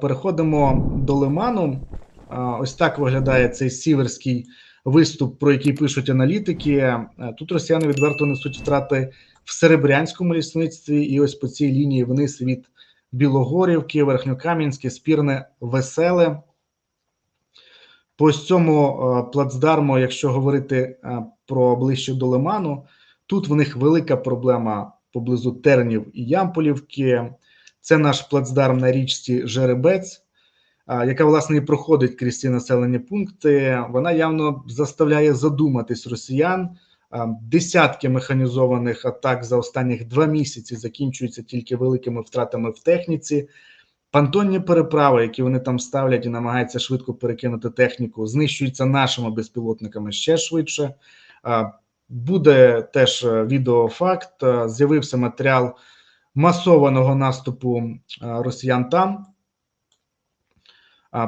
Переходимо до Лиману. Ось так виглядає цей сіверський виступ, про який пишуть аналітики. Тут росіяни відверто несуть втрати в Серебрянському лісництві, і ось по цій лінії вниз від Білогорівки, Верхньокам'янське, Спірне, Веселе. По цьому плацдарму, якщо говорити про ближче до Лиману, тут в них велика проблема поблизу Тернів і Ямполівки. Це наш плацдарм на річці Жеребець, яка власне і проходить крізь ці населені пункти. Вона явно заставляє задуматись росіян. Десятки механізованих атак за останніх два місяці закінчуються тільки великими втратами в техніці. Пантонні переправи, які вони там ставлять і намагаються швидко перекинути техніку, знищуються нашими безпілотниками ще швидше. Буде теж е, відеофакт. Е, З'явився матеріал масованого наступу е, росіян там.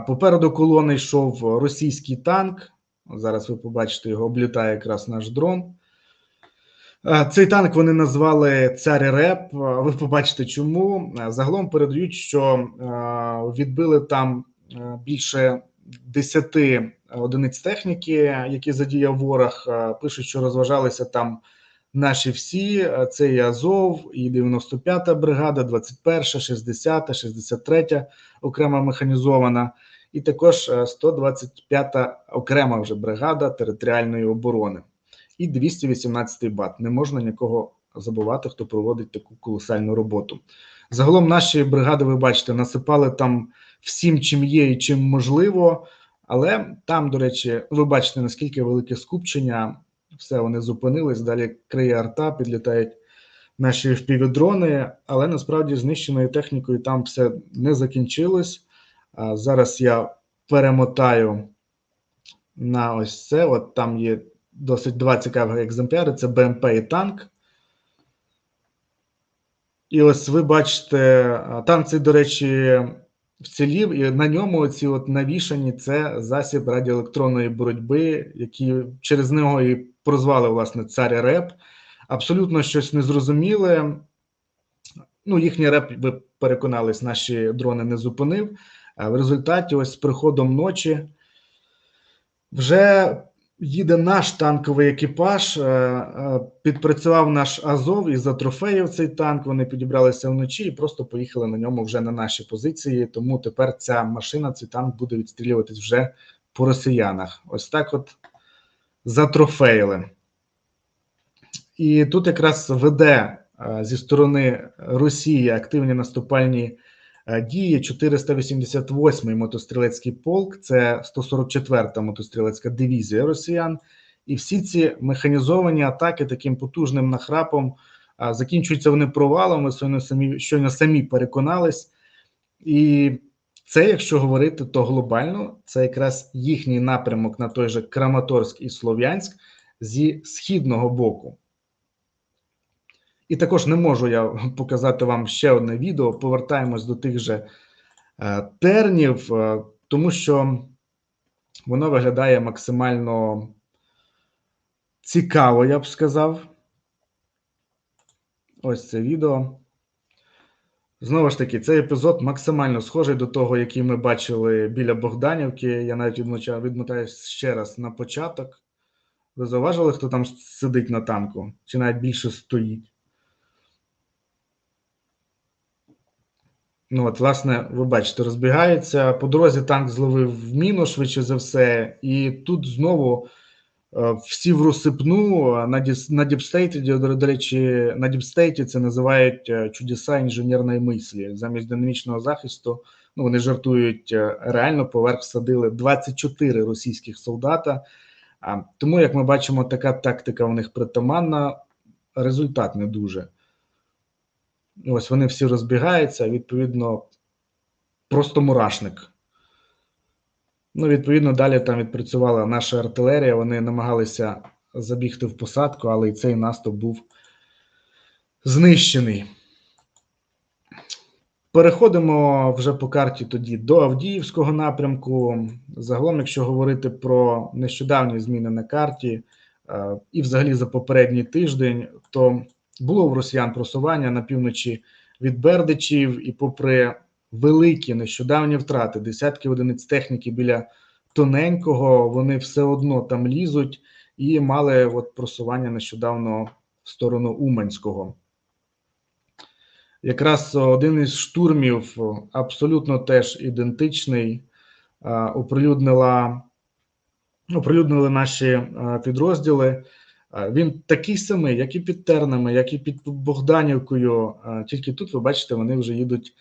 Попереду колони йшов російський танк. Зараз ви побачите його, облітає якраз наш дрон. Е, Цей танк вони назвали Цар Реп. Ви побачите, чому. Е, Загалом передають, що е, відбили там е, більше 10 одиниць техніки, які задіяв ворог. Е, Пишуть, що розважалися там наші всі. Е, Це і Азов, і 95-та бригада, 21-та, 60-та, 63-та окрема механізована, і також е, 125-та окрема вже бригада територіальної оборони і 218-й бат. Не можна нікого забувати, хто проводить таку колосальну роботу. Загалом наші бригади, ви бачите, насипали там всім, чим є і чим можливо. Але там, до речі, ви бачите, наскільки велике скупчення. Все, вони зупинились. Далі криє арта, підлітають наші впівдрони, але насправді знищеною технікою там все не закінчилось. Зараз я перемотаю на ось це. От там є досить два цікавих екземпляри: це БМП і танк. І ось ви бачите, танк цей, до речі, вцілів, і на ньому ці от навішані це засіб радіоелектронної боротьби, які через нього і прозвали власне цар реп. Абсолютно щось незрозуміле. Ну, їхній реп, ви переконались, наші дрони не зупинив. А в результаті, ось з приходом ночі, вже їде наш танковий екіпаж. е, е, Підпрацював наш Азов і затрофеїв цей танк. Вони підібралися вночі і просто поїхали на ньому вже на наші позиції. Тому тепер ця машина, цей танк буде відстрілюватись вже по росіянах. Ось так от затрофеїли. І тут якраз веде е, зі сторони Росії активні наступальні е, дії 488-й мотострілецький полк, це 144-та мотострілецька дивізія росіян. І всі ці механізовані атаки таким потужним нахрапом закінчуються вони провалом. Ми щойно самі щойно самі переконались. І це, якщо говорити, то глобально це якраз їхній напрямок на той же Краматорськ і Слов'янськ зі східного боку. І також не можу я показати вам ще одне відео. Повертаємось до тих же е, тернів, е, тому що воно виглядає максимально цікаво, я б сказав. Ось це відео. Знову ж таки, цей епізод максимально схожий до того, який ми бачили біля Богданівки. Я навіть відмотаюсь ще раз на початок. Ви зауважили, хто там сидить на танку? Чи навіть більше стоїть? Ну, от, власне, ви бачите, розбігається. По дорозі танк зловив міну, швидше за все, і тут знову всі в розсипну на, діс, на діпстейті, до, речі, на діпстейті це називають е, чудеса інженерної мислі. Замість динамічного захисту, ну вони жартують, е, реально поверх всадили 24 російських солдата. Тому, як ми бачимо, така тактика у них притаманна, результат не дуже. Ось вони всі розбігаються, відповідно, просто мурашник. Ну, відповідно, далі там відпрацювала наша артилерія. Вони намагалися забігти в посадку, але і цей наступ був знищений. Переходимо вже по карті тоді до Авдіївського напрямку. Загалом, якщо говорити про нещодавні зміни на карті, е, і взагалі за попередній тиждень, то було в росіян просування на півночі від Бердичів, і попри великі нещодавні втрати, десятки одиниць техніки біля тоненького, вони все одно там лізуть і мали от просування нещодавно в сторону Уманського. Якраз один із штурмів абсолютно теж ідентичний. Оприлюднила, оприлюднили наші підрозділи. Він такий самий, як і під Тернами, як і під Богданівкою. Тільки тут, ви бачите, вони вже їдуть,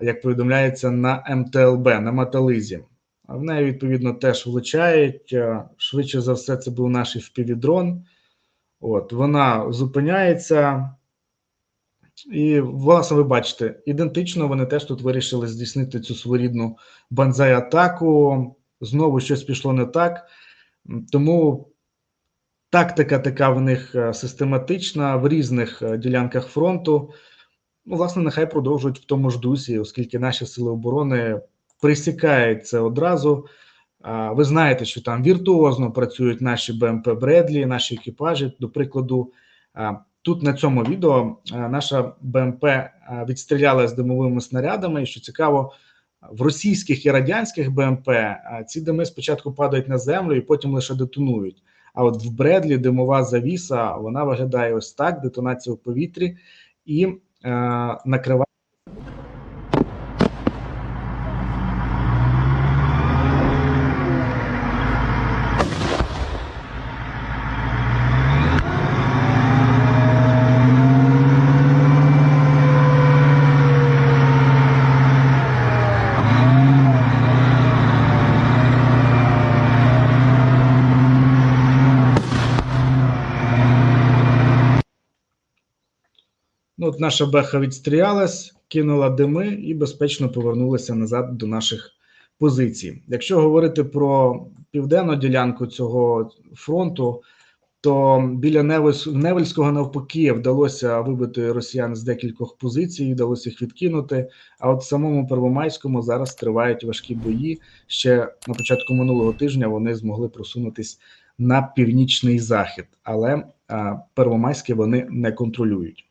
як повідомляється, на МТЛБ, на Матализі. А В неї, відповідно, теж влучають. Швидше за все, це був наш впівдрон. От, вона зупиняється. І, власне, ви бачите, ідентично вони теж тут вирішили здійснити цю своєрідну банзай-атаку. Знову щось пішло не так. Тому тактика така в них е, систематична в різних е, ділянках фронту. Ну, власне, нехай продовжують в тому ж дусі, оскільки наші сили оборони присікають це одразу. Ви знаєте, що там віртуозно працюють наші БМП Бредлі, наші екіпажі. До прикладу, тут на цьому відео наша БМП відстріляла з димовими снарядами. І що цікаво, в російських і радянських БМП ці дими спочатку падають на землю і потім лише детонують. А от в Бредлі димова завіса вона виглядає ось так: детонація в повітрі і накриває. Наша беха відстрілялась, кинула дими і безпечно повернулася назад до наших позицій. Якщо говорити про південну ділянку цього фронту, то біля Невель- Невельського навпаки вдалося вибити росіян з декількох позицій, вдалося їх відкинути. А от в самому Первомайському зараз тривають важкі бої. Ще на початку минулого тижня вони змогли просунутись на північний захід, але Первомайське вони не контролюють.